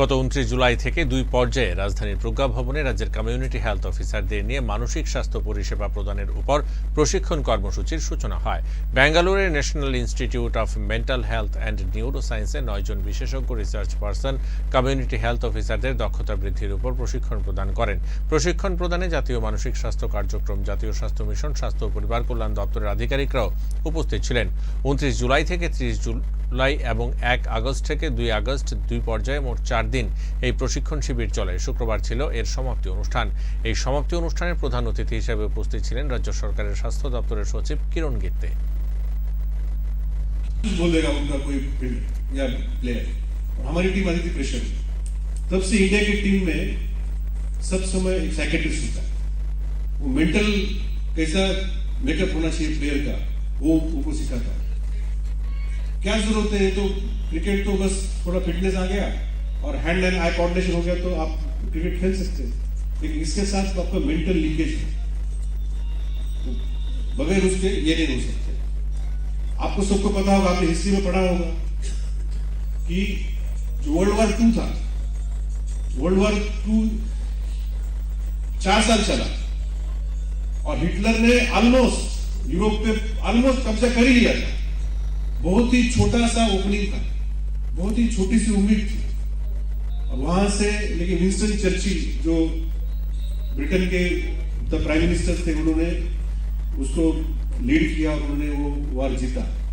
গত উনত্রিশ জুলাই থেকে দুই পর্যায়ে রাজধানীর প্রজ্ঞা ভবনে রাজ্যের কমিউনিটি হেলথ অফিসারদের নিয়ে মানসিক স্বাস্থ্য পরিষেবা প্রদানের উপর প্রশিক্ষণ কর্মসূচির সূচনা হয়। ব্যাঙ্গালোরের National Institute of Mental Health and Neuro সায়েন্সে নয়জন বিশেষজ্ঞ রিসার্চ পার্সন কমিউনিটি হেলথ অফিসারদের দক্ষতা বৃদ্ধির উপর প্রশিক্ষণ প্রদান করেন। প্রশিক্ষণ প্রদানে জাতীয় মানসিক স্বাস্থ্য কার্যক্রম, জাতীয় স্বাস্থ্য মিশন, স্বাস্থ্য ও পরিবার কল্যাণ দপ্তরের আধিকারিকরাও উপস্থিত ছিলেন। উনত্রিশ জুলাই থেকে ত্রিশ জুলাই এবং এক আগস্ট থেকে দুই আগস্ট দুই পর্যায়ে মোট চার দিন এই প্রশিক্ষণ শিবির চলে শুক্রবার ছিল এর সমাপ্তি অনুষ্ঠান এই সমাপ্তি অনুষ্ঠানে প্রধান অতিথি হিসেবে উপস্থিত ছিলেন রাজ্য সরকারের স্বাস্থ্য দপ্তরের সচিব কিরণ গিত্তে बोल देगा उनका कोई फील्ड या प्लेयर हमारी टीम आती थी प्रेशर में तब से इंडिया की टीम में सब समय एक साइकेट्रिस्ट होता है वो मेंटल कैसा मेकअप होना चाहिए प्लेयर का वो उनको सिखाता है क्या ज़रूरत है? तो क्रिकेट तो बस थोड़ा फिटनेस आ गया और हैंड एंड आई कोऑर्डिनेशन हो गया तो आप क्रिकेट खेल सकते हैं। लेकिन इसके साथ तो आपका मेंटल लीकेज है। तो बगैर उसके ये नहीं हो सकते। आपको सबको पता होगा, आपने हिस्ट्री में पढ़ा होगा कि जो वर्ल्ड वॉर टू था वर्ल्ड वॉर टू चार साल चला और हिटलर ने ऑलमोस्ट यूरोप पे ऑलमोस्ट कब्जा कर ही लिया था। बहुत ही छोटा सा ओपनिंग था। बहुत ही छोटी सी उम्मीद थी। और वहाँ से, लेकिन विंस्टन चर्चिल जो ब्रिटेन के द प्राइम मिनिस्टर थे, उन्होंने उसको लीड किया और उन्होंने वो वार जीता।